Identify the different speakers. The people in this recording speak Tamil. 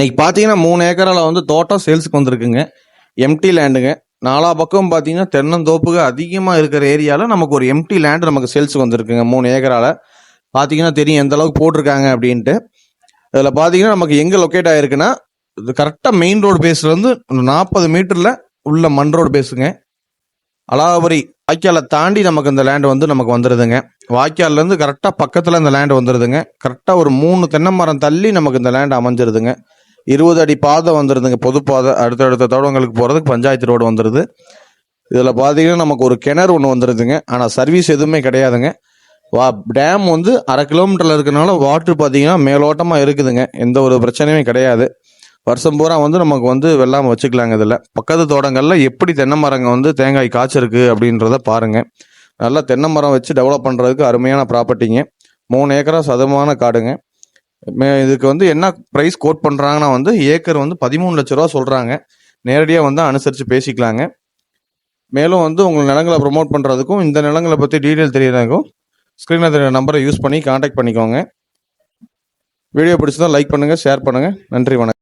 Speaker 1: இன்னைக்கு பார்த்தீங்கன்னா மூணு ஏக்கரால் வந்து தோட்டம் சேல்ஸுக்கு வந்திருக்குங்க. எம்டி லேண்டுங்க நாலா பக்கம் பார்த்தீங்கன்னா தென்னந்தோப்புகள் அதிகமாக இருக்கிற ஏரியாவில் நமக்கு ஒரு எம்டி லேண்டு நமக்கு சேல்ஸுக்கு வந்திருக்குங்க மூணு ஏக்கரால். பார்த்தீங்கன்னா தெரியும் எந்த அளவுக்கு போட்டிருக்காங்க அப்படின்ட்டு. இதில் பார்த்தீங்கன்னா நமக்கு எங்கே லொக்கேட் ஆகிருக்குன்னா இது கரெக்டாக மெயின் ரோடு பேஸ்லேருந்து நாற்பது மீட்டரில் உள்ள மண் ரோடு பேஸுங்க அலாவரி வாய்க்காலை தாண்டி நமக்கு இந்த லேண்டு வந்து நமக்கு வந்துடுதுங்க வாய்க்கால்லேருந்து கரெக்டாக பக்கத்தில் இந்த லேண்டு வந்துடுதுங்க கரெக்டாக ஒரு மூணு தென்னை மரம் தள்ளி நமக்கு இந்த லேண்டு அமைஞ்சிருதுங்க. இருபது அடி பாதை வந்துடுதுங்க பொது பாதை அடுத்தடுத்த தோடங்களுக்கு போகிறதுக்கு பஞ்சாயத்து ரோடு வந்துடுது இதில் பார்த்தீங்கன்னா நமக்கு ஒரு கிணறு ஒன்று வந்துடுதுங்க ஆனால் சர்வீஸ் எதுவுமே கிடையாதுங்க. வா டேம் வந்து அரை கிலோமீட்டரில் இருக்கிறனால வாட்ரு பார்த்தீங்கன்னா மேலோட்டமாக இருக்குதுங்க. எந்த ஒரு பிரச்சனையுமே கிடையாது. வருஷம் பூரா வந்து நமக்கு வந்து வெள்ளாமல் வச்சுக்கலாங்க இதில். பக்கத்து தோட்டங்களில் எப்படி தென்னை மரங்க வந்து தேங்காய் காய்ச்சிருக்கு அப்படின்றத பாருங்கள் நல்லா தென்னை மரம் வச்சு டெவலப் பண்ணுறதுக்கு அருமையான ப்ராப்பர்ட்டிங்க மூணு ஏக்கரா சதமான காடுங்க. இதுக்கு வந்து என்ன ப்ரைஸ் கோட் பண்ணுறாங்கன்னா வந்து ஏக்கர் வந்து பதிமூணு லட்ச ரூபா சொல்கிறாங்க நேரடியாக வந்து அனுசரித்து பேசிக்கலாங்க. மேலும் வந்து உங்கள் நிலங்களை ப்ரொமோட் பண்ணுறதுக்கும் இந்த நிலங்களை பற்றி டீட்டெயில் தெரியறதுக்கும் ஸ்க்ரீனில் தெரிய நம்பரை யூஸ் பண்ணி காண்டாக்ட் பண்ணிக்கோங்க. வீடியோ பிடிச்சதான் லைக் பண்ணுங்கள் ஷேர் பண்ணுங்கள் நன்றி வணக்கம்.